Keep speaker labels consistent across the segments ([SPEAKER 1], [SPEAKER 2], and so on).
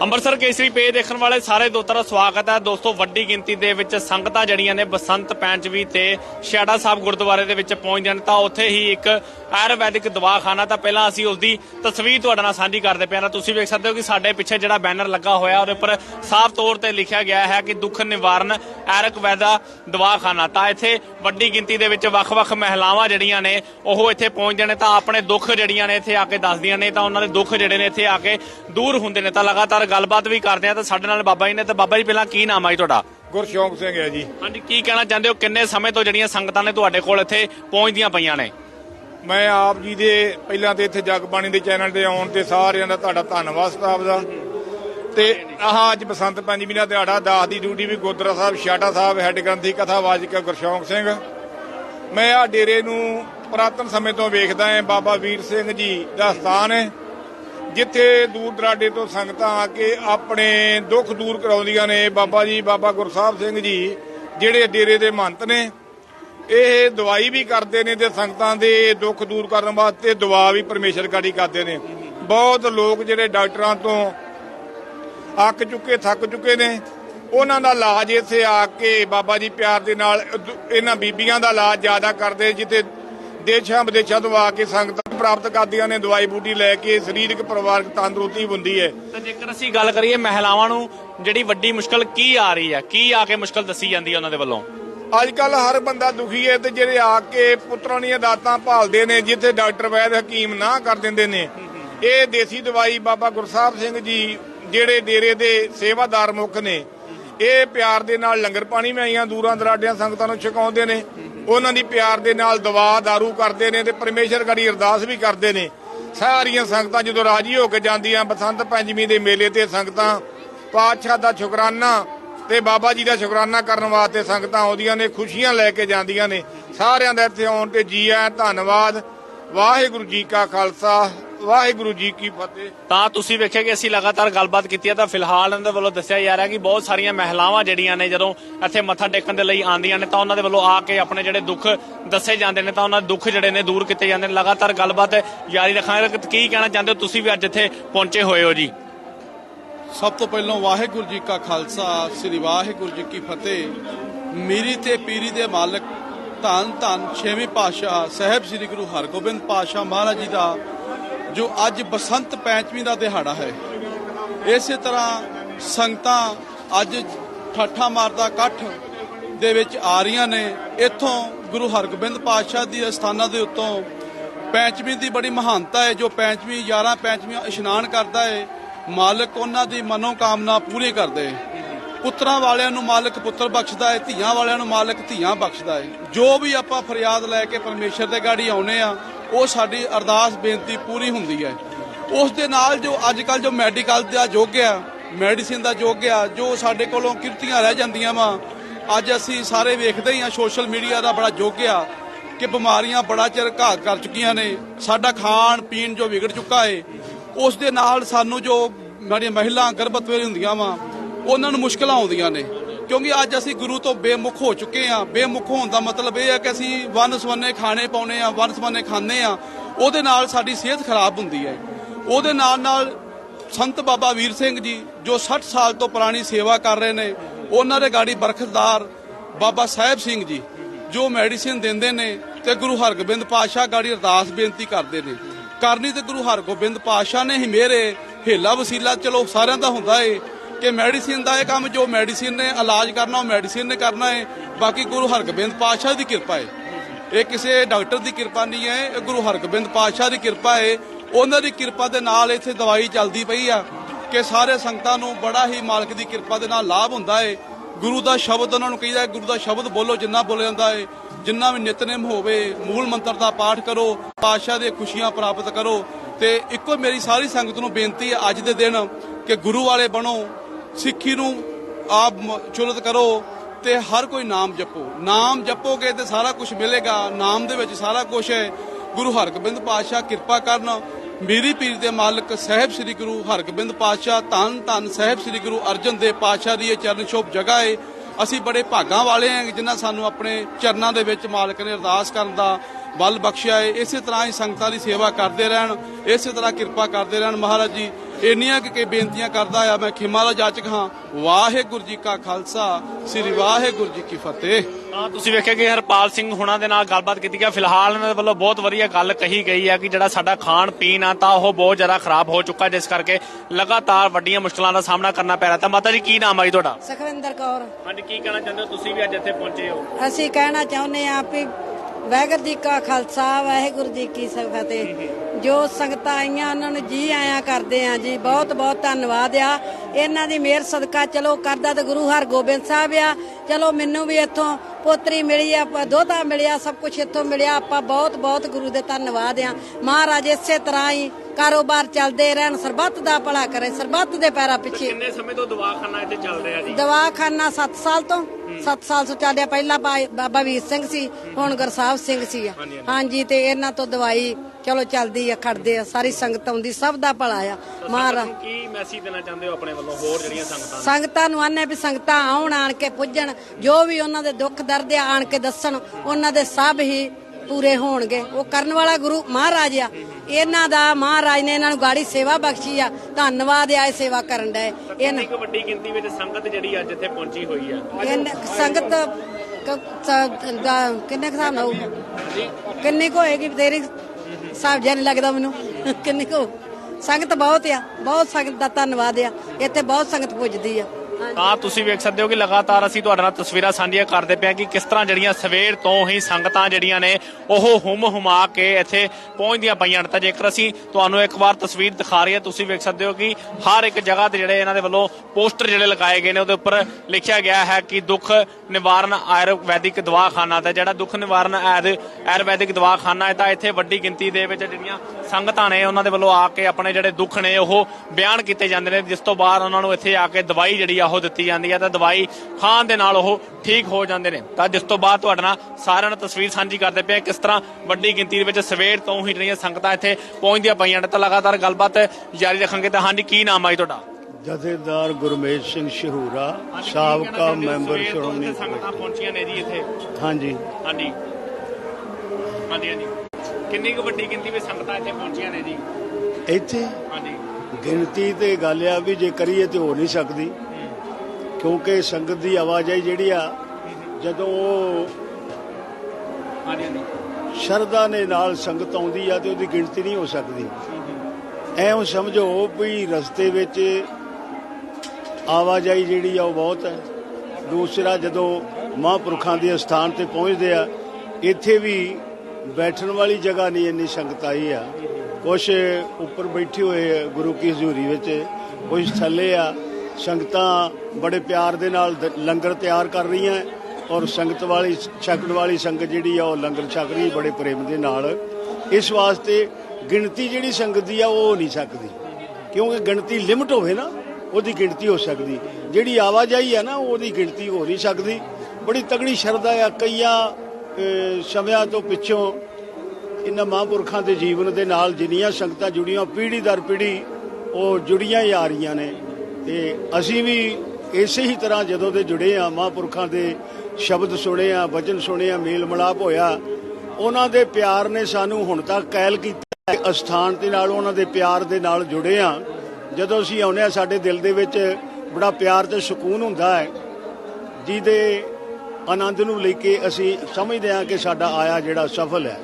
[SPEAKER 1] ਅੰਮ੍ਰਿਤਸਰ ਕੇਸਰੀ ਪੇ ਦੇਖਣ ਵਾਲੇ ਸਾਰੇ ਦੋਸਤਾਂ ਦਾ ਸਵਾਗਤ ਹੈ। ਦੋਸਤੋ, ਵੱਡੀ ਗਿਣਤੀ ਦੇ ਵਿੱਚ ਸੰਗਤਾਂ ਜੜੀਆਂ ਨੇ ਬਸੰਤ ਪੰਚਮੀ ਤੇ ਛਿਆੜਾ ਸਾਹਿਬ ਗੁਰਦੁਆਰੇ ਦੇ ਵਿੱਚ ਪਹੁੰਚ ਤਾਂ ਉੱਥੇ ਹੀ ਇੱਕ ਆਯੁਰਵੈਦਿਕ ਦਵਾਖਾਨਾ ਤਾਂ ਪਹਿਲਾਂ ਅਸੀਂ ਉਸ ਦੀ ਤਸਵੀਰ ਤੁਹਾਡੇ ਨਾਲ ਸਾਂਝੀ ਕਰਦੇ ਪਏ ਹਾਂ। ਤੁਸੀਂ ਵੇਖ ਸਕਦੇ ਹੋ ਕਿ ਸਾਡੇ ਪਿੱਛੇ ਜਿਹੜਾ ਬੈਨਰ ਲੱਗਾ ਹੋਇਆ, ਉਹਦੇ ਉੱਪਰ ਸਾਫ਼ ਤੌਰ ਤੇ ਲਿਖਿਆ ਗਿਆ ਹੈ ਕਿ ਦੁੱਖ ਨਿਵਾਰਨ ਆਯੁਰਵੈਦਾ ਦਵਾਖਾਨਾ। ਤਾਂ ਇੱਥੇ ਵੱਡੀ ਗਿਣਤੀ ਦੇ ਵਿੱਚ ਵੱਖ-ਵੱਖ ਮਹਿਲਾਵਾਂ ਜਿਹੜੀਆਂ ਨੇ, ਉਹ ਇੱਥੇ ਪਹੁੰਚਦੇ ਨੇ। ਤਾਂ ਆਪਣੇ ਦੁੱਖ ਜਿਹੜੀਆਂ ਨੇ ਇੱਥੇ ਆ ਕੇ ਦੱਸਦੀਆਂ ਨੇ। ਤਾਂ ਉਹਨਾਂ ਦੇ ਦੁੱਖ ਜਿਹੜੇ ਨੇ ਇੱਥੇ ਆ ਕੇ ਦੂਰ ਹੁੰਦੇ ਨੇ। ਤਾਂ ਲਗਾਤਾਰ ਗੱਲਬਾਤ ਵੀ ਕਰਦੇ ਆ ਤਾਂ ਸਾਡੇ ਨਾਲ ਬਾਬਾ ਜੀ ਨੇ ਤੇ ਬਾਬਾ ਜੀ ਪਹਿਲਾਂ ਕੀ ਨਾਮ ਆ ਜੀ ਤੁਹਾਡਾ?
[SPEAKER 2] ਗੁਰਸ਼ੌਂਕ ਸਿੰਘ ਹੈ ਜੀ।
[SPEAKER 1] ਹਾਂਜੀ ਕੀ ਕਹਿਣਾ ਚਾਹੁੰਦੇ ਹੋ? ਕਿੰਨੇ ਸਮੇਂ ਤੋਂ ਜਿਹੜੀਆਂ ਸੰਗਤਾਂ ਨੇ ਤੁਹਾਡੇ ਕੋਲ ਇੱਥੇ ਪਹੁੰਚਦੀਆਂ ਪਈਆਂ ਨੇ?
[SPEAKER 2] ਮੈਂ ਆਪ ਜੀ ਦੇ ਪਹਿਲਾਂ ਤੇ ਇੱਥੇ ਜਗਬਾਣੀ ਦੇ ਚੈਨਲ ਤੇ ਆਉਣ ਤੇ ਸਾਰਿਆਂ ਦਾ ਤੁਹਾਡਾ ਧੰਨਵਾਦ ਸਤਾਬ ਦਾ। ਤੇ ਆਹ ਅੱਜ ਬਸੰਤ ਪੰਚਮੀ ਦਾ ਦਿਹਾੜਾ ਦਾਸ ਦੀ ਡਿਊਟੀ ਵੀ ਗੁਰਦੁਆਰਾ ਸਾਹਿਬ ਛਾਟਾ ਸਾਹਿਬ ਹੈੱਡ ਗ੍ਰੰਥੀ ਕਥਾਵਾਚਕ ਗੁਰਸ਼ੌਂਕ ਸਿੰਘ। ਮੈਂ ਆ ਡੇਰੇ ਨੂੰ ਪੁਰਾਤਨ ਸਮੇਂ ਤੋਂ ਵੇਖਦਾ ਹਾਂ ਬਾਬਾ ਵੀਰ ਸਿੰਘ ਜੀ ਦਾ ਸਥਾਨ ਹੈ। ਜਿੱਥੇ ਦੂਰ ਦਰਾਡੇ ਤੋਂ ਸੰਗਤਾਂ ਆ ਕੇ ਆਪਣੇ ਦੁੱਖ ਦੂਰ ਕਰਾਉਂਦੀਆਂ ਨੇ, ਬਾਬਾ ਜੀ, ਬਾਬਾ ਗੁਰਸਾਹਿਬ ਸਿੰਘ ਜੀ, ਜਿਹੜੇ ਡੇਰੇ ਦੇ ਮਹੰਤ ਨੇ, ਇਹ ਦਵਾਈ ਵੀ ਕਰਦੇ ਨੇ ਤੇ ਸੰਗਤਾਂ ਦੇ ਦੁੱਖ ਦੂਰ ਕਰਨ ਵਾਸਤੇ ਦੁਆ ਵੀ ਪਰਮੇਸ਼ਰ ਗਾੜੀ ਕਰਦੇ ਨੇ। ਬਹੁਤ ਲੋਕ ਜਿਹੜੇ ਡਾਕਟਰਾਂ ਤੋਂ ਅੱਕ ਚੁੱਕੇ, ਥੱਕ ਚੁੱਕੇ ਨੇ, ਉਹਨਾਂ ਦਾ ਇਲਾਜ ਇੱਥੇ ਆ ਕੇ ਬਾਬਾ ਜੀ ਪਿਆਰ ਦੇ ਨਾਲ, ਇਹਨਾਂ ਬੀਬੀਆਂ ਦਾ ਇਲਾਜ ਜ਼ਿਆਦਾ ਕਰਦੇ, ਜਿੱਥੇ ਦੇਸ਼ਾਂ ਵਿਦੇਸ਼ਾਂ ਤੋਂ ਆ ਕੇ ਸੰਗਤਾਂ ਪ੍ਰਾਪਤ ਕਰਦੀਆਂ ਨੇ ਦਵਾਈ ਬੂਟੀ ਲੈ ਕੇ ਸਰੀਰਕ ਪਰਿਵਾਰਕ ਤੰਦਰੁਸਤੀ ਹੁੰਦੀ ਹੈ।
[SPEAKER 1] ਤਾਂ ਜੇਕਰ ਅਸੀਂ ਗੱਲ ਕਰੀਏ ਮਹਿਲਾਵਾਂ ਨੂੰ ਜਿਹੜੀ ਵੱਡੀ ਮੁਸ਼ਕਲ ਕੀ ਆ ਰਹੀ ਹੈ? ਕੀ ਆ ਕੇ ਮੁਸ਼ਕਲ ਦੱਸੀ ਜਾਂਦੀ ਹੈ ਉਹਨਾਂ ਦੇ ਵੱਲੋਂ?
[SPEAKER 2] ਅੱਜ ਕੱਲ ਹਰ ਬੰਦਾ ਦੁਖੀ ਹੈ ਤੇ ਜਿਹੜੇ ਆ ਕੇ ਪੁੱਤਰਾਂ ਦੀਆਂ ਦਾਤਾਂ ਭਾਲਦੇ ਨੇ ਜਿੱਥੇ ਡਾਕਟਰ ਵੈਦ ਹਕੀਮ ਨਾ ਕਰ ਦਿੰਦੇ ਨੇ ਇਹ ਦੇਸੀ ਦਵਾਈ ਬਾਬਾ ਗੁਰਸਾਹਿਬ ਸਿੰਘ ਜੀ ਜਿਹੜੇ ਡੇਰੇ ਦੇ ਸੇਵਾਦਾਰ ਮੁੱਖ ਨੇ ਇਹ ਪਿਆਰ ਦੇ ਨਾਲ ਲੰਗਰ ਪਾਣੀ ਆਈਆਂ, ਦੂਰਾਂ ਦਰਾਡਿਆਂ ਸੰਗਤਾਂ ਨੂੰ ਛਕਾਉਂਦੇ ਨੇ। ਉਹਨਾਂ ਦੀ ਪਿਆਰ ਦੇ ਨਾਲ ਦਵਾ दारू ਕਰਦੇ ਨੇ ਤੇ ਪਰਮੇਸ਼ਰ ਗੜੀ ਅਰਦਾਸ ਵੀ ਕਰਦੇ ਨੇ। ਸਾਰੀਆਂ ਸੰਗਤਾਂ ਜਦੋਂ ਰਾਜੀ ਹੋ ਕੇ ਜਾਂਦੀਆਂ, ਬਸੰਤ ਪੰਚਮੀ ਦੇ ਮੇਲੇ ਤੇ ਸੰਗਤਾਂ, ਪਾਤਸ਼ਾਹ ਦਾ ਸ਼ੁਕਰਾਨਾ ਤੇ ਬਾਬਾ ਜੀ ਦਾ ਸ਼ੁਕਰਾਨਾ ਕਰਨ ਵਾਸਤੇ ਸੰਗਤਾਂ ਆਉਂਦੀਆਂ ਨੇ, ਖੁਸ਼ੀਆਂ ਲੈ ਕੇ ਜਾਂਦੀਆਂ ਨੇ। ਸਾਰਿਆਂ ਦਾ ਇੱਥੇ ਆਉਣ ਤੇ ਜੀ ਆਇਆਂ, ਧੰਨਵਾਦ। ਵਾਹਿਗੁਰੂ ਜੀ ਕਾ ਖਾਲਸਾ ਵਾਹਿਗੁਰੂ ਜੀ ਕੀ ਫਤਿਹ।
[SPEAKER 1] ਤਾਂ ਤੁਸੀਂ ਵੇਖਿਆ ਕਿ ਅਸੀਂ ਲਗਾਤਾਰ ਗੱਲਬਾਤ ਕੀਤੀ ਹੈ ਤਾਂ ਫਿਲਹਾਲ ਇਹਨਾਂ ਦੇ ਵੱਲੋਂ ਦੱਸਿਆ ਜਾ ਰਿਹਾ ਕਿ ਬਹੁਤ ਸਾਰੀਆਂ ਮਹਿਲਾਵਾਂ ਜਿਹੜੀਆਂ ਨੇ ਜਦੋਂ ਇੱਥੇ ਮੱਥਾ ਟੇਕਣ ਦੇ ਲਈ ਆਉਂਦੀਆਂ ਨੇ ਤਾਂ ਉਹਨਾਂ ਦੇ ਵੱਲੋਂ ਆ ਕੇ ਆਪਣੇ ਜਿਹੜੇ ਦੁੱਖ ਦੱਸੇ ਜਾਂਦੇ ਨੇ ਤਾਂ ਉਹਨਾਂ ਦੇ ਦੁੱਖ ਜਿਹੜੇ ਨੇ ਦੂਰ ਕੀਤੇ ਜਾਂਦੇ ਨੇ। ਲਗਾਤਾਰ ਗੱਲਬਾਤ ਜਾਰੀ ਰੱਖਾਂਗੇ। ਕੀ ਕਹਿਣਾ ਚਾਹੁੰਦੇ ਹੋ ਤੁਸੀਂ ਵੀ ਅੱਜ ਇੱਥੇ ਪਹੁੰਚੇ ਹੋਏ ਹੋ ਜੀ।
[SPEAKER 3] ਸਭ ਤੋਂ ਪਹਿਲਾਂ ਵਾਹਿਗੁਰੂ ਜੀ ਕਾ ਖਾਲਸਾ ਸ੍ਰੀ ਵਾਹਿਗੁਰੂ ਜੀ ਕੀ ਫਤਿਹ। ਮੀਰੀ ਤੇ ਪੀਰੀ ਦੇ ਮਾਲਕ ਧੰਨ ਧੰਨ ਛੇਵੇਂ ਪਾਤਸ਼ਾਹ ਸਾਹਿਬ ਸ੍ਰੀ ਗੁਰੂ ਹਰਗੋਬਿੰਦ ਪਾਤਸ਼ਾਹ ਮਹਾਰਾਜ ਜੀ ਦਾ ਜੋ ਅੱਜ ਬਸੰਤ ਪੰਚਮੀ ਦਾ ਦਿਹਾੜਾ ਹੈ। ਇਸੇ ਤਰ੍ਹਾਂ ਸੰਗਤਾਂ ਅੱਜ ਠਾਠਾ ਮਾਰਦਾ ਇਕੱਠ ਦੇ ਵਿੱਚ ਆ ਰਹੀਆਂ ਨੇ। ਇੱਥੋਂ ਗੁਰੂ ਹਰਗੋਬਿੰਦ ਪਾਤਸ਼ਾਹ ਦੀ ਅਸਥਾਨਾਂ ਦੇ ਉੱਤੋਂ ਪੰਚਮੀ ਦੀ ਬੜੀ ਮਹਾਨਤਾ ਹੈ, ਜੋ ਪੰਚਮੀ 11 ਪੰਚਮੀਆਂ ਇਸ਼ਨਾਨ ਕਰਦਾ ਹੈ। ਮਾਲਕ ਉਹਨਾਂ ਦੀ ਮਨੋਕਾਮਨਾ ਪੂਰੀ ਕਰਦੇ ਪੁੱਤਰਾਂ ਵਾਲਿਆਂ ਨੂੰ ਮਾਲਕ ਪੁੱਤਰ ਬਖਸ਼ਦਾ ਹੈ, ਧੀਆਂ ਵਾਲਿਆਂ ਨੂੰ ਮਾਲਕ ਧੀਆਂ ਬਖਸ਼ਦਾ ਹੈ। ਜੋ ਵੀ ਆਪਾਂ ਫਰਿਆਦ ਲੈ ਕੇ ਪਰਮੇਸ਼ਰ ਦੇ ਗਾੜੀ ਆਉਨੇ ਆ ਉਹ ਸਾਡੀ ਅਰਦਾਸ ਬੇਨਤੀ ਪੂਰੀ ਹੁੰਦੀ ਹੈ। ਉਸ ਦੇ ਨਾਲ ਜੋ ਅੱਜ ਕੱਲ ਜੋ ਮੈਡੀਕਲ ਦਾ ਯੁੱਗ ਆ, ਮੈਡੀਸਿਨ ਦਾ ਯੁੱਗ ਆ, ਜੋ ਸਾਡੇ ਕੋਲੋਂ ਕਿਰਤੀਆਂ ਰਹਿ ਜਾਂਦੀਆਂ ਵਾ, ਅੱਜ ਅਸੀਂ ਸਾਰੇ ਵੇਖਦੇ ਹੀ ਆ ਸੋਸ਼ਲ ਮੀਡੀਆ ਦਾ ਬੜਾ ਯੁੱਗ ਆ ਕਿ ਬਿਮਾਰੀਆਂ ਬੜਾ ਚਿਰ ਘਾਤ ਕਰ ਚੁੱਕੀਆਂ ਨੇ, ਸਾਡਾ ਖਾਣ ਪੀਣ ਜੋ ਵਿਗੜ ਚੁੱਕਾ ਏ, ਉਸ ਦੇ ਨਾਲ ਸਾਨੂੰ ਜੋ ਸਾਡੀਆਂ ਮਹਿਲਾ, ਗਰਭਵਤੀ ਹੁੰਦੀਆਂ ਵਾ, ਉਹਨਾਂ ਨੂੰ ਮੁਸ਼ਕਲਾਂ ਆਉਂਦੀਆਂ ਨੇ। ਕਿਉਂਕਿ ਅੱਜ ਅਸੀਂ ਗੁਰੂ ਤੋਂ ਬੇਮੁਖ ਹੋ ਚੁੱਕੇ ਆ ਬੇਮੁਖ ਹੋਣ ਦਾ ਮਤਲਬ ਇਹ ਹੈ ਕਿ ਅਸੀਂ ਵਨ ਸਵੰਨੇ ਖਾਣੇ ਪਾਉਣੇ ਆ ਵਨ ਸਵੰਨੇ ਖਾਂਦੇ ਆ ਉਹਦੇ ਨਾਲ ਸਾਡੀ ਸਿਹਤ ਖਰਾਬ ਹੁੰਦੀ ਹੈ। ਉਹਦੇ ਨਾਲ ਨਾਲ ਸੰਤ ਬਾਬਾ ਵੀਰ ਸਿੰਘ ਜੀ, ਜੋ 60 ਸਾਲ ਤੋਂ ਪੁਰਾਣੀ ਸੇਵਾ ਕਰ ਰਹੇ ਨੇ, ਉਹਨਾਂ ਦੇ ਗਾੜੀ ਬਰਖਤਦਾਰ ਬਾਬਾ ਸਾਹਿਬ ਸਿੰਘ ਜੀ, ਜੋ ਮੈਡੀਸਿਨ ਦਿੰਦੇ ਨੇ ਤੇ ਗੁਰੂ ਹਰਗੋਬਿੰਦ ਪਾਤਸ਼ਾਹ ਗਾੜੀ ਅਰਦਾਸ ਬੇਨਤੀ ਕਰਦੇ ਨੇ। ਕਰਨੀ ਤੇ ਗੁਰੂ ਹਰਗੋਬਿੰਦ ਪਾਤਸ਼ਾਹ ਨੇ ਹੀ ਮੇਰੇ ਹੇਲਾ ਵਸੀਲਾ, ਚਲੋ ਸਾਰਿਆਂ ਦਾ ਹੁੰਦਾ ਏ। ਕਿ ਮੈਡੀਸਿਨ ਦਾ ਇਹ ਕੰਮ ਜੋ ਮੈਡੀਸਿਨ ਨੇ ਇਲਾਜ ਕਰਨਾ ਉਹ ਮੈਡੀਸਿਨ ਨੇ ਕਰਨਾ ਹੈ ਬਾਕੀ ਗੁਰੂ ਹਰਗੋਬਿੰਦ ਪਾਤਸ਼ਾਹ ਦੀ ਕਿਰਪਾ ਹੈ ਇਹ ਕਿਸੇ ਡਾਕਟਰ ਦੀ ਕਿਰਪਾ ਨਹੀਂ ਹੈ ਇਹ ਗੁਰੂ ਹਰਗੋਬਿੰਦ ਪਾਤਸ਼ਾਹ ਦੀ ਕਿਰਪਾ ਏ। ਉਹਨਾਂ ਦੀ ਕਿਰਪਾ ਦੇ ਨਾਲ ਇੱਥੇ ਦਵਾਈ ਚੱਲਦੀ ਪਈ ਆ ਕਿ ਸਾਰੇ ਸੰਗਤਾਂ ਨੂੰ ਬੜਾ ਹੀ ਮਾਲਕ ਦੀ ਕਿਰਪਾ ਦੇ ਨਾਲ ਲਾਭ ਹੁੰਦਾ ਹੈ ਗੁਰੂ ਦਾ ਸ਼ਬਦ ਉਹਨਾਂ ਨੂੰ ਕਹੀਦਾ ਹੈ, ਗੁਰੂ ਦਾ ਸ਼ਬਦ ਬੋਲੋ ਜਿੰਨਾ ਬੋਲਿਆ ਜਾਂਦਾ ਹੈ ਜਿੰਨਾ ਵੀ ਨਿਤਨੇਮ ਹੋਵੇ ਮੂਲ ਮੰਤਰ ਦਾ ਪਾਠ ਕਰੋ ਪਾਤਸ਼ਾਹ ਦੀਆਂ ਖੁਸ਼ੀਆਂ ਪ੍ਰਾਪਤ ਕਰੋ। ਤੇ ਇੱਕੋ ਮੇਰੀ ਸਾਰੀ ਸੰਗਤ ਨੂੰ ਬੇਨਤੀ ਹੈ ਅੱਜ ਦੇ ਦਿਨ ਕਿ ਗੁਰੂ ਵਾਲੇ ਬਣੋ ਸਿੱਖੀ ਨੂੰ ਆਪ ਚੁਲਤ ਕਰੋ ਤੇ ਹਰ ਕੋਈ ਨਾਮ ਜਪੋ। ਨਾਮ ਜਪੋਗੇ ਤੇ ਸਾਰਾ ਕੁਝ ਮਿਲੇਗਾ। ਨਾਮ ਦੇ ਵਿੱਚ ਸਾਰਾ ਕੁਝ ਹੈ। ਗੁਰੂ ਹਰਗੋਬਿੰਦ ਪਾਤਸ਼ਾਹ, ਕਿਰਪਾ ਕਰਨ। ਮੇਰੀ ਪੀਰ ਦੇ ਮਾਲਕ ਸਾਹਿਬ ਸ੍ਰੀ ਗੁਰੂ ਹਰਗੋਬਿੰਦ ਪਾਤਸ਼ਾਹ, ਧੰਨ ਧੰਨ ਸਾਹਿਬ ਸ੍ਰੀ ਗੁਰੂ ਅਰਜਨ ਦੇਵ ਪਾਤਸ਼ਾਹ ਦੀ ਇਹ ਚਰਨ ਸ਼ੋਭ ਜਗ੍ਹਾ ਹੈ ਅਸੀਂ ਬੜੇ ਭਾਗਾਂ ਵਾਲੇ ਹਾਂ ਕਿ ਜਿਨ੍ਹਾਂ ਸਾਨੂੰ ਆਪਣੇ ਚਰਨਾਂ ਦੇ ਵਿੱਚ ਮਾਲਕ ਨੇ ਅਰਦਾਸ ਕਰਨ ਦਾ ਬਲ ਬਖਸ਼ਿਆ ਹੈ ਇਸੇ ਤਰ੍ਹਾਂ ਹੀ ਸੰਗਤਾਂ ਦੀ ਸੇਵਾ ਕਰਦੇ ਰਹਿਣ। ਇਸੇ ਤਰ੍ਹਾਂ ਕਿਰਪਾ ਕਰਦੇ ਰਹਿਣ। ਮਹਾਰਾਜ ਜੀ ਇੰਨੀਆਂ ਕਿ ਬੇਨਤੀਆਂ ਕਰਦਾ ਆ ਮੈਂ ਖਿਮਾ ਦਾ ਜਾਚਕ ਹਾਂ। ਵਾਹਿਗੁਰੂ ਜੀ ਕਾ ਖਾਲਸਾ ਸ੍ਰੀ ਵਾਹਿਗੁਰੂ ਜੀ ਕੀ ਫਤਿਹ।
[SPEAKER 1] ਹਾਂ ਤੁਸੀਂ ਵੇਖਿਆ ਕਿ ਹਰਪਾਲ ਸਿੰਘ ਹੁਣਾਂ ਦੇ ਨਾਲ ਗੱਲਬਾਤ ਕੀਤੀ ਗਿਆ ਫਿਲਹਾਲ ਇਹਨਾਂ ਦੇ ਵੱਲੋਂ ਬਹੁਤ ਵਧੀਆ ਗੱਲ ਕਹੀ ਗਈ ਹੈ ਕਿ ਜਿਹੜਾ ਸਾਡਾ ਖਾਣ ਪੀਣ ਆ ਤਾਂ ਉਹ ਬਹੁਤ ਜ਼ਿਆਦਾ ਖਰਾਬ ਹੋ ਚੁੱਕਾ ਜਿਸ ਕਰਕੇ ਲਗਾਤਾਰ ਵੱਡੀਆਂ ਮੁਸ਼ਕਲਾਂ ਦਾ ਸਾਹਮਣਾ ਕਰਨਾ ਪੈ ਰਿਹਾ। ਤਾਂ ਮਾਤਾ ਜੀ ਕੀ ਨਾਮ ਆ ਜੀ ਤੁਹਾਡਾ?
[SPEAKER 4] ਸੁਖਵਿੰਦਰ ਕੌਰ।
[SPEAKER 1] ਹਾਂਜੀ ਕੀ ਕਹਿਣਾ ਚਾਹੁੰਦੇ ਹੋ? ਤੁਸੀਂ ਵੀ ਅੱਜ ਇੱਥੇ ਪਹੁੰਚੇ ਹੋ।
[SPEAKER 4] ਅਸੀਂ ਕਹਿਣਾ ਚਾਹੁੰਦੇ ਹਾਂ ਵੀ ਵਾਹਿਗੁਰੂ ਜੀ ਕਾ ਖਾਲਸਾ, ਵਾਹਿਗੁਰੂ ਜੀ ਕੀ ਫਤਿਹ। ਜੋ ਸੰਗਤਾਂ ਆਈਆਂ, ਉਹਨਾਂ ਨੂੰ ਜੀ ਆਇਆਂ ਕਰਦੇ ਆ ਜੀ। ਬਹੁਤ ਬਹੁਤ ਧੰਨਵਾਦ ਆ। ਇਹਨਾਂ ਦੀ ਮਿਹਰ ਸਦਕਾ ਚਲੋ ਕਰਦਾ ਤੇ ਗੁਰੂ ਹਰਗੋਬਿੰਦ ਸਾਹਿਬ ਆ। ਚਲੋ ਮੈਨੂੰ ਵੀ ਇੱਥੋਂ ਪੋਤਰੀ ਮਿਲੀ ਆ ਦੋਤਾ ਮਿਲਿਆ, ਸਭ ਕੁਝ ਇੱਥੋਂ ਮਿਲਿਆ। ਆਪਾਂ ਬਹੁਤ ਬਹੁਤ ਗੁਰੂ ਦੇ ਧੰਨਵਾਦ ਆ। ਮਹਾਰਾਜ ਇਸੇ ਤਰ੍ਹਾਂ ਹੀ ਕਾਰੋਬਾਰ ਚੱਲਦੇ ਰਹਿਣ ਸਰਬੱਤ ਦਾ ਭਲਾ ਕਰੇ ਸਰਬੱਤ ਦੇ ਪੈਰਾਂ ਪਿੱਛੇ।
[SPEAKER 1] ਕਿੰਨੇ ਸਮੇਂ ਤੋਂ ਦਵਾਖਾਨਾ ਇੱਥੇ ਚੱਲ ਰਿਹਾ ਜੀ?
[SPEAKER 4] ਦਵਾਖਾਨਾ 7 ਸਾਲ ਤੋਂ। 7 ਸਾਲ ਤੋਂ ਚੱਲਿਆ। ਪਹਿਲਾਂ ਬਾਬਾ ਵੀਰ ਸਿੰਘ ਸੀ ਹੁਣ ਗੁਰਸਾਹਿਬ ਸਿੰਘ ਸੀ ਆ। ਹਾਂਜੀ ਤੇ ਇਹਨਾਂ ਤੋਂ ਦਵਾਈ ਚਲੋ ਚੱਲਦੀ ਆ ਖੜਦੇ ਆ। ਸਾਰੀ ਸੰਗਤ ਆਉਂਦੀ ਸਭ ਦਾ ਭਲਾ ਆ। ਮਹਾਰਾਜ
[SPEAKER 1] ਕੀ ਮੈਸੇਜ ਦੇਣਾ ਚਾਹੁੰਦੇ ਹੋ ਆਪਣੇ ਵੱਲੋਂ ਹੋਰ ਜਿਹੜੀਆਂ ਸੰਗਤਾਂ ਨੂੰ?
[SPEAKER 4] ਸੰਗਤਾਂ ਨੂੰ ਆਨੇ ਵੀ ਸੰਗਤਾਂ ਆਉਣ ਆਣ ਕੇ ਪੁੱਜਣ। ਜੋ ਵੀ ਉਹਨਾਂ ਦੇ ਦੁੱਖ ਦਰਦ ਆ ਆਣ ਕੇ ਦੱਸਣ। ਉਹਨਾਂ ਦੇ ਸਭ ਹੀ ਪੂਰੇ ਹੋਣਗੇ। ਉਹ ਕਰਨ ਵਾਲਾ ਗੁਰੂ ਮਹਾਰਾਜ ਆ। ਇਹਨਾਂ ਦਾ ਮਹਾਰਾਜ ਨੇ ਇਹਨਾਂ ਨੂੰ ਗਾੜੀ ਸੇਵਾ ਬਖਸ਼ੀ ਆ। ਧੰਨਵਾਦ ਆ ਇਹ ਸੇਵਾ ਕਰਨ ਦਾ। ਇਹਨਾਂ
[SPEAKER 1] ਕਿੰਨੀ ਕੁ ਵੱਡੀ ਗਿਣਤੀ ਵਿੱਚ ਸੰਗਤ ਜਿਹੜੀ ਅੱਜ ਇੱਥੇ ਪਹੁੰਚੀ ਹੋਈ ਆ।
[SPEAKER 4] ਇਹਨ- ਸੰਗਤ ਕ- ਸ- ਦਾ- ਕਿੰਨੇ ਕੁ ਹਿਸਾਬ ਨਾਲ ਹੋਊ ਕਿੰਨੀ ਕੁ ਹੋਏਗੀ? ਤੇਰੀ ਹਿਸਾਬ ਜਿਹਾ ਨਹੀਂ ਲੱਗਦਾ ਮੈਨੂੰ। ਕਿੰਨੀ ਕੁ ਹੋਊ? ਸੰਗਤ ਬਹੁਤ ਆ। ਬਹੁਤ ਸੰਗਤ ਦਾ ਧੰਨਵਾਦ ਆ। ਇੱਥੇ ਬਹੁਤ ਸੰਗਤ ਪੁੱਜਦੀ ਆ।
[SPEAKER 1] ਤਾਂ ਤੁਸੀਂ ਵੇਖ ਸਕਦੇ ਹੋ ਕਿ ਲਗਾਤਾਰ ਅਸੀਂ ਤੁਹਾਡੇ ਨਾਲ ਤਸਵੀਰਾਂ ਸਾਂਝੀਆਂ ਕਰਦੇ ਪਏ ਹਾਂ ਕਿ ਕਿਸ ਤਰ੍ਹਾਂ ਜਿਹੜੀਆਂ ਸਵੇਰ ਤੋਂ ਹੀ ਸੰਗਤਾਂ ਜਿਹੜੀਆਂ ਨੇ ਉਹ ਹੁਮ ਹੁਮਾ ਕੇ ਇੱਥੇ ਪਹੁੰਚਦੀਆਂ ਪਈਆਂ ਨੇ। ਤਾਂ ਜੇਕਰ ਅਸੀਂ ਤੁਹਾਨੂੰ ਇੱਕ ਵਾਰ ਤਸਵੀਰ ਦਿਖਾ ਰਹੀ ਹੈ, ਤੁਸੀਂ ਵੇਖ ਸਕਦੇ ਹੋ ਕਿ ਹਰ ਇੱਕ ਜਗ੍ਹਾ ਤੇ ਜਿਹੜੇ ਇਹਨਾਂ ਦੇ ਵੱਲੋਂ ਪੋਸਟਰ ਜਿਹੜੇ ਲਗਾਏ ਗਏ ਨੇ, ਉਹਦੇ ਉੱਪਰ ਲਿਖਿਆ ਗਿਆ ਹੈ ਕਿ ਦੁੱਖ ਨਿਵਾਰਨ ਆਯੁਰਵੈਦਿਕ ਦਵਾਖਾਨਾ ਤੇ ਜਿਹੜਾ ਦੁੱਖ ਨਿਵਾਰਨ ਆਯੁਰ- ਆਯੁਰਵੈਦਿਕ ਦਵਾਖਾਨਾ ਹੈ, ਤਾਂ ਇੱਥੇ ਵੱਡੀ ਗਿਣਤੀ ਦੇ ਵਿੱਚ ਜਿਹੜੀਆਂ ਸੰਗਤਾਂ ਨੇ ਉਹਨਾਂ ਦੇ ਵੱਲੋਂ ਆ ਕੇ ਆਪਣੇ ਜਿਹੜੇ ਦੁੱਖ ਨੇ ਉਹ ਬਿਆਨ ਕੀਤੇ ਜਾਂਦੇ ਨੇ। ਜਿਸ ਤੋਂ ਬਾਅਦ ਉਹਨਾਂ ਨੂੰ ਇੱਥੇ ਆ ਕੇ ਦਵਾਈ ਜਿਹੜੀ ਆ ਉਹ ਦਿੱਤੀ ਜਾਂਦੀ ਹੈ ਤਾਂ ਦਵਾਈ ਖਾਣ ਦੇ ਨਾਲ ਉਹ ਠੀਕ ਹੋ ਜਾਂਦੇ ਨੇ। ਤਾਂ ਜਿਸ ਤੋਂ ਬਾਅਦ ਤੁਹਾਡੇ ਨਾਲ ਸਾਰਿਆਂ ਨਾਲ ਤਸਵੀਰ ਸਾਂਝੀ ਕਰਦੇ ਪਏ ਕਿਸ ਤਰ੍ਹਾਂ ਵੱਡੀ ਗਿਣਤੀ ਦੇ ਵਿੱਚ ਸਵੇਰ ਤੋਂ ਹੀ ਜਿਹੜੀਆਂ ਸੰਗਤਾਂ ਇੱਥੇ ਪਹੁੰਚਦੀਆਂ ਪਈਆਂ ਨੇ ਤਾਂ ਲਗਾਤਾਰ ਗੱਲਬਾਤ ਜਾਰੀ ਰੱਖਾਂਗੇ। ਤਾਂ ਹਾਂਜੀ ਕੀ ਨਾਮ ਆ ਜੀ ਤੁਹਾਡਾ?
[SPEAKER 5] ਜਥੇਦਾਰ ਗੁਰਮੇਸ਼ ਸਿੰਘ ਸ਼ਹੂਰਾ ਸਾਬਕਾ ਮੈਂਬਰ ਸ਼੍ਰੋਮਣੀ
[SPEAKER 1] ਸੰਗਤਾਂ ਪਹੁੰਚੀਆਂ ਨੇ ਜੀ ਇੱਥੇ।
[SPEAKER 5] ਹਾਂਜੀ।
[SPEAKER 1] ਹਾਂਜੀ। ਹਾਂਜੀ ਹਾਂਜੀ। ਕਿੰਨੀ ਕੁ ਵੱਡੀ ਗਿਣਤੀ ਵਿੱਚ ਸੰਗਤਾਂ ਇੱਥੇ ਪਹੁੰਚੀਆਂ ਨੇ ਜੀ?
[SPEAKER 5] ਇੱਥੇ?
[SPEAKER 1] ਹਾਂਜੀ।
[SPEAKER 5] ਗਿਣਤੀ ਤੇ ਗੱਲ ਆ ਵੀ ਜੇ ਕਰੀਏ ਤੇ ਹੋ ਨਹੀਂ ਸਕਦੀ। ਕਿਉਂਕਿ ਸੰਗਤ ਦੀ ਆਵਾਜਾਈ ਜਿਹੜੀ ਆ ਜਦੋਂ ਉਹ ਸ਼ਰਧਾ ਦੇ ਨਾਲ ਸੰਗਤ ਆਉਂਦੀ ਆ ਤੇ ਉਹਦੀ ਗਿਣਤੀ ਨਹੀਂ ਹੋ ਸਕਦੀ। ਐਉਂ ਸਮਝੋ ਵੀ ਰਸਤੇ ਵਿੱਚ ਆਵਾਜਾਈ ਜਿਹੜੀ ਆ ਉਹ ਬਹੁਤ ਹੈ। ਦੂਸਰਾ ਜਦੋਂ ਮਹਾਂਪੁਰਖਾਂ ਦੇ ਸਥਾਨ ਤੇ ਪਹੁੰਚਦੇ ਆ ਇੱਥੇ ਵੀ ਬੈਠਣ ਵਾਲੀ ਜਗ੍ਹਾ ਨਹੀਂ ਇੰਨੀ ਸੰਗਤ ਆਈ ਆ। ਕੁਛ ਉੱਪਰ ਬੈਠੇ ਹੋਏ ਗੁਰੂ ਕੀ ਹਜ਼ੂਰੀ ਵਿੱਚ ਕੁਝ ਥੱਲੇ ਆ। ਸੰਗਤਾਂ ਬੜੇ ਪਿਆਰ ਦੇ ਨਾਲ ਲੰਗਰ ਤਿਆਰ ਕਰ ਰਹੀਆਂ ਔਰ ਸੰਗਤ ਵਾਲੀ ਛਕਣ ਵਾਲੀ ਸੰਗਤ ਜਿਹੜੀ ਆ ਉਹ ਲੰਗਰ ਛਕ ਰਹੀ ਬੜੇ ਪ੍ਰੇਮ ਦੇ ਨਾਲ। ਇਸ ਵਾਸਤੇ ਗਿਣਤੀ ਜਿਹੜੀ ਸੰਗਤ ਦੀ ਆ ਉਹ ਹੋ ਨਹੀਂ ਸਕਦੀ। ਕਿਉਂਕਿ ਗਿਣਤੀ ਲਿਮਟ ਹੋਵੇ ਨਾ, ਉਹਦੀ ਗਿਣਤੀ ਹੋ ਸਕਦੀ। ਜਿਹੜੀ ਆਵਾਜਾਈ ਹੈ ਨਾ, ਉਹਦੀ ਗਿਣਤੀ ਹੋ ਨਹੀਂ ਸਕਦੀ। ਬੜੀ ਤਗੜੀ ਸ਼ਰਧਾ ਆ ਕਈਆਂ ਸਮਿਆਂ ਤੋਂ ਪਿੱਛੋਂ ਇਹਨਾਂ ਮਹਾਂਪੁਰਖਾਂ ਦੇ ਜੀਵਨ ਦੇ ਨਾਲ ਜਿੰਨੀਆਂ ਸੰਗਤਾਂ ਜੁੜੀਆਂ ਪੀੜ੍ਹੀ ਦਰ ਪੀੜ੍ਹੀ ਉਹ ਜੁੜੀਆਂ ਹੀ ਆ ਰਹੀਆਂ ਨੇ। ਤੇ ਅਸੀਂ ਵੀ ਇਸੇ ਹੀ ਤਰ੍ਹਾਂ ਜਦੋਂ ਦੇ ਜੁੜੇ ਆ ਮਹਾਂਪੁਰਖਾਂ ਦੇ ਸ਼ਬਦ ਸੁਣੇ ਆ ਵਚਨ ਸੁਣੇ ਆ ਮੇਲ ਮਿਲਾਪ ਹੋਇਆ, ਉਹਨਾਂ ਦੇ ਪਿਆਰ ਨੇ ਸਾਨੂੰ ਹੁਣ ਤੱਕ ਕਾਇਲ ਕੀਤਾ ਹੈ। ਅਸਥਾਨ ਦੇ ਨਾਲ ਉਹਨਾਂ ਦੇ ਪਿਆਰ ਦੇ ਨਾਲ ਜੁੜੇ ਆ ਜਦੋਂ ਅਸੀਂ ਆਉਂਦੇ ਆ ਸਾਡੇ ਦਿਲ ਦੇ ਵਿੱਚ ਬੜਾ ਪਿਆਰ ਤੇ ਸਕੂਨ ਹੁੰਦਾ ਹੈ, ਜਿਹਦੇ ਆਨੰਦ ਨੂੰ ਲੈ ਕੇ ਅਸੀਂ ਸਮਝਦੇ ਹਾਂ ਕਿ ਸਾਡਾ ਆਇਆ ਜਿਹੜਾ ਸਫਲ ਹੈ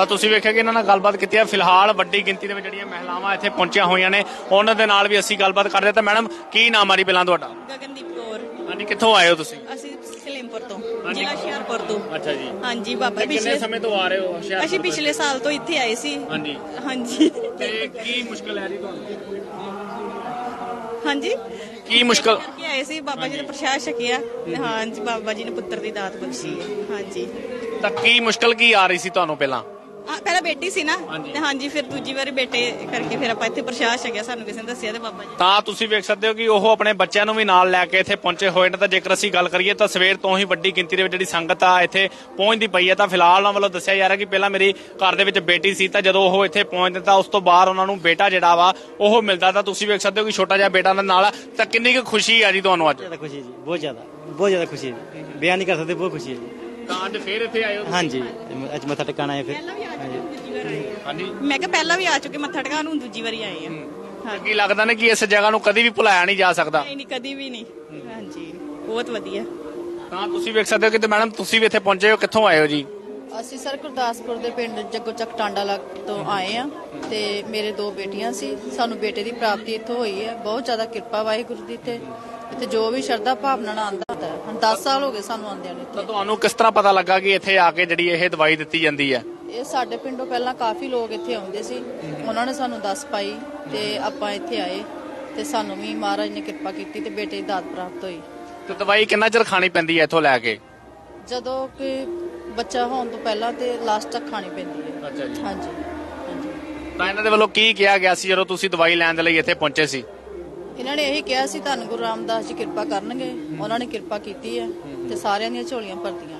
[SPEAKER 1] ਤਾਂ ਤੁਸੀਂ ਵੇਖਿਆ ਕਿ ਇਹਨਾਂ ਨਾਲ ਗੱਲਬਾਤ ਕੀਤੀ ਹੈ। ਫਿਲਹਾਲ ਵੱਡੀ ਗਿਣਤੀ ਦੇ ਵਿੱਚ ਜਿਹੜੀਆਂ ਮਹਿਲਾਵਾਂ ਇੱਥੇ ਪਹੁੰਚੀਆਂ ਹੋਈਆਂ ਨੇ ਉਹਨਾਂ ਦੇ ਨਾਲ ਵੀ ਅਸੀਂ ਗੱਲਬਾਤ ਕਰਦੇ ਤਾਂ ਮੈਡਮ ਕੀ ਨਾਮ ਆ ਜੀ ਪਹਿਲਾਂ ਤੁਹਾਡਾ?
[SPEAKER 6] ਗਗਨਦੀਪ ਕੌਰ।
[SPEAKER 1] ਹਾਂਜੀ ਕਿੱਥੋਂ ਆਏ ਹੋ ਤੁਸੀਂ?
[SPEAKER 6] ਅਸੀਂ ਸਲੇਮਪੁਰ ਤੋਂ। ਜ਼ਿਲ੍ਹਾ ਹੁਸ਼ਿਆਰਪੁਰ ਤੋਂ।
[SPEAKER 1] ਅੱਛਾ ਜੀ।
[SPEAKER 6] ਹਾਂਜੀ ਬਾਬਾ ਪਿਛਲੇ
[SPEAKER 1] ਸਮੇਂ ਤੋਂ ਆ ਰਹੇ ਹੋ ਹੁਸ਼ਿਆਰਪੁਰ
[SPEAKER 6] ਅਸੀਂ? ਪਿਛਲੇ ਸਾਲ ਤੋਂ ਇੱਥੇ ਆਏ ਸੀ।
[SPEAKER 1] ਹਾਂਜੀ।
[SPEAKER 6] ਹਾਂਜੀ।
[SPEAKER 1] ਤੇ ਕੀ ਮੁਸ਼ਕਲ ਹੈ ਜੀ ਤੁਹਾਨੂੰ?
[SPEAKER 6] ਹਾਂਜੀ?
[SPEAKER 1] ਕੀ ਮੁਸ਼ਕਲ
[SPEAKER 6] ਕਰਕੇ ਆਏ ਸੀ ਬਾਬਾ ਜੀ ਨੇ ਪ੍ਰਸ਼ਾਦ ਛਕਿਆ ਹਾਂਜੀ ਬਾਬਾ ਜੀ ਨੇ ਪੁੱਤਰ ਦੀ ਦਾਤ ਬਖਸ਼ੀ ਹੈ। ਹਾਂਜੀ।
[SPEAKER 1] ਤਾਂ ਕੀ ਮੁਸ਼ਕਲ ਕੀ ਆ ਰਹੀ ਸੀ ਤੁਹਾਨੂੰ ਪਹਿਲਾਂ?
[SPEAKER 6] ਆ ਪਹਿਲਾਂ ਬੇਟੀ ਸੀ ਨਾ
[SPEAKER 1] ਹਾਂਜੀ।
[SPEAKER 6] ਤੇ ਹਾਂਜੀ ਫਿਰ ਦੂਜੀ ਵਾਰੀ ਬੇਟੇ ਕਰਕੇ ਫਿਰ ਆਪਾਂ ਇੱਥੇ ਪ੍ਰਸ਼ਾਦ ਛਕਿਆ ਸਾਨੂੰ ਕਿਸੇ ਨੇ ਦੱਸਿਆ ਤੇ ਬਾਬਾ ਜੀ।
[SPEAKER 1] ਤਾਂ ਤੁਸੀਂ ਵੇਖ ਸਕਦੇ ਹੋ ਕਿ ਉਹ ਆਪਣੇ ਬੱਚਿਆਂ ਨੂੰ ਵੀ ਨਾਲ ਲੈ ਕੇ ਇੱਥੇ ਪਹੁੰਚੇ ਹੋਏ ਨੇ। ਤਾਂ ਜੇਕਰ ਅਸੀਂ ਗੱਲ ਕਰੀਏ ਤਾਂ ਸਵੇਰ ਤੋਂ ਹੀ ਵੱਡੀ ਗਿਣਤੀ ਦੇ ਵਿੱਚ ਜਿਹੜੀ ਸੰਗਤ ਆ ਇੱਥੇ ਪਹੁੰਚਦੀ ਪਈ ਹੈ। ਤਾਂ ਫਿਲਹਾਲ ਉਹਨਾਂ ਵੱਲੋਂ ਦੱਸਿਆ ਜਾ ਰਿਹਾ ਕਿ ਪਹਿਲਾਂ ਮੇਰੀ ਘਰ ਦੇ ਵਿੱਚ ਬੇਟੀ ਸੀ ਤਾਂ ਜਦੋਂ ਉਹ ਇੱਥੇ ਪਹੁੰਚਦੇ ਤਾਂ ਉਸ ਤੋਂ ਬਾਅਦ ਉਹਨਾਂ ਨੂੰ ਬੇਟਾ ਜਿਹੜਾ ਵਾ ਉਹ ਮਿਲਦਾ। ਤਾਂ ਤੁਸੀਂ ਵੇਖ ਸਕਦੇ ਹੋ ਕਿ ਛੋਟਾ ਜਿਹਾ ਬੇਟਾ ਉਹਨਾਂ ਨਾਲ ਆ। ਤਾਂ ਕਿੰਨੀ ਕੁ ਖੁਸ਼ੀ ਆ ਜੀ ਤੁਹਾਨੂੰ ਅੱਜ?
[SPEAKER 7] ਜ਼ਿਆਦਾ ਖੁਸ਼ੀ ਹੈ ਜੀ ਬਹੁਤ ਜ਼ਿਆਦਾ ਬਹੁਤ ਜ਼ਿਆਦਾ ਖੁਸ਼ੀ ਹੈ ਜੀ। ਬਿਆਨ ਨਹੀਂ ਕਰ ਸਕਦੇ ਬਹੁਤ ਖੁਸ਼ੀ ਹੈ ਜੀ।
[SPEAKER 1] ਤਾਂ ਅੱਜ ਫੇਰ ਇੱਥੇ ਆਏ ਹੋ
[SPEAKER 7] ਹਾਂਜੀ ਅੱਜ ਮੱਥਾ ਟਿਕਾਣਾ ਹੈ ਫਿਰ। ਹਾਂਜੀ।
[SPEAKER 1] ਹਾਂਜੀ।
[SPEAKER 6] ਮੈਂ ਕਿਹਾ ਪਹਿਲਾਂ ਵੀ ਆ ਚੁੱਕੇ ਮੱਥਾ ਟਿਕਾਉਣ ਹੁਣ ਦੂਜੀ ਵਾਰੀ ਆਏ ਆ। ਹਾਂ।
[SPEAKER 1] ਕੀ ਲੱਗਦਾ ਨੇ ਕਿ ਇਸ ਜਗ੍ਹਾ ਨੂੰ ਕਦੀ ਵੀ ਭੁਲਾਇਆ ਨਹੀਂ ਜਾ ਸਕਦਾ।
[SPEAKER 6] ਨਹੀਂ ਨਹੀਂ ਕਦੀ ਵੀ ਨਹੀਂ। ਹਾਂਜੀ ਬਹੁਤ ਵਧੀਆ।
[SPEAKER 1] ਤਾਂ ਤੁਸੀਂ ਵੇਖ ਸਕਦੇ ਹੋ ਕਿ ਤੇ ਮੈਡਮ ਤੁਸੀਂ ਵੀ ਇੱਥੇ ਪਹੁੰਚੇ ਹੋ ਕਿੱਥੋਂ ਆਏ ਹੋ ਜੀ?
[SPEAKER 8] ਅਸੀਂ ਸਰ ਗੁਰਦਾਸਪੁਰ ਦੇ ਪਿੰਡ ਜੱਗੋ ਚੱਕ ਟਾਂਡਾ ਲੱਗ ਤੋਂ ਆਏ ਆ ਤੇ ਮੇਰੇ ਦੋ ਬੇਟੀਆਂ ਸੀ। ਸਾਨੂੰ ਬੇਟੇ ਦੀ ਪ੍ਰਾਪਤੀ ਇੱਥੋਂ ਹੋਈ ਹੈ। ਬਹੁਤ ਜ਼ਿਆਦਾ ਕਿਰਪਾ ਵਾਹਿਗੁਰੂ ਦੀ ਤੇ ਇੱਥੇ ਜੋ ਵੀ ਸ਼ਰਧਾ ਭਾਵਨਾ ਨਾਲ ਆਂਦਾ ਹੁੰਦਾ ਹੈ। ਹੁਣ 10 ਸਾਲ ਹੋ ਗਏ ਸਾਨੂੰ ਆਂਦਿਆਂ ਨੂੰ ਇੱਥੇ।
[SPEAKER 1] ਤੁਹਾਨੂੰ ਕਿਸ ਤਰ੍ਹਾਂ ਪਤਾ ਲੱਗਾ ਕਿ ਇੱਥੇ ਆ ਕੇ ਜਿਹੜੀ ਇਹ ਦਵਾਈ ਦਿੱਤੀ ਜਾਂਦੀ ਹੈ?
[SPEAKER 8] ਇਹ ਸਾਡੇ ਪਿੰਡੋਂ ਪਹਿਲਾਂ ਕਾਫੀ ਲੋਕ ਇੱਥੇ ਆਉਂਦੇ ਸੀ। ਉਹਨਾਂ ਨੇ ਸਾਨੂੰ ਦੱਸ ਪਾਈ ਤੇ ਆਪਾਂ ਇੱਥੇ ਆਏ ਤੇ ਸਾਨੂੰ ਵੀ ਮਹਾਰਾਜ ਨੇ ਕਿਰਪਾ ਕੀਤੀ ਤੇ ਬੇਟੇ ਦੀ ਦਾਤ ਪ੍ਰਾਪਤ ਹੋਈ।
[SPEAKER 1] ਤੇ ਦਵਾਈ ਕਿੰਨਾ ਚਿਰ ਖਾਣੀ ਪੈਂਦੀ ਹੈ ਇੱਥੋਂ ਲੈ ਕੇ?
[SPEAKER 8] ਜਦੋਂ ਕਿ ਬੱਚਾ ਹੋਣ ਤੋਂ ਪਹਿਲਾਂ ਤੇ ਲਾਸਟ ਤੱਕ ਖਾਣੀ ਪੈਂਦੀ ਹੈ।
[SPEAKER 1] ਅੱਛਾ ਜੀ।
[SPEAKER 8] ਹਾਂਜੀ
[SPEAKER 1] ਤਾਂ ਇਹਨਾਂ ਦੇ ਵੱਲੋਂ ਕੀ ਕਿਹਾ ਗਿਆ ਸੀ ਜਦੋਂ ਤੁਸੀਂ ਦਵਾਈ ਲੈਣ ਦੇ ਲਈ ਇੱਥੇ ਪਹੁੰਚੇ ਸੀ?
[SPEAKER 8] ਇਹਨਾਂ ਨੇ ਇਹੀ ਕਿਹਾ ਸੀ ਧੰਨ ਗੁਰੂ ਰਾਮਦਾਸ ਜੀ ਕਿਰਪਾ ਕਰਨਗੇ। ਉਹਨਾਂ ਨੇ ਕਿਰਪਾ ਕੀਤੀ ਹੈ ਤੇ ਸਾਰਿਆਂ ਦੀਆਂ ਝੋਲੀਆਂ ਭਰਦੀਆਂ ਨੇ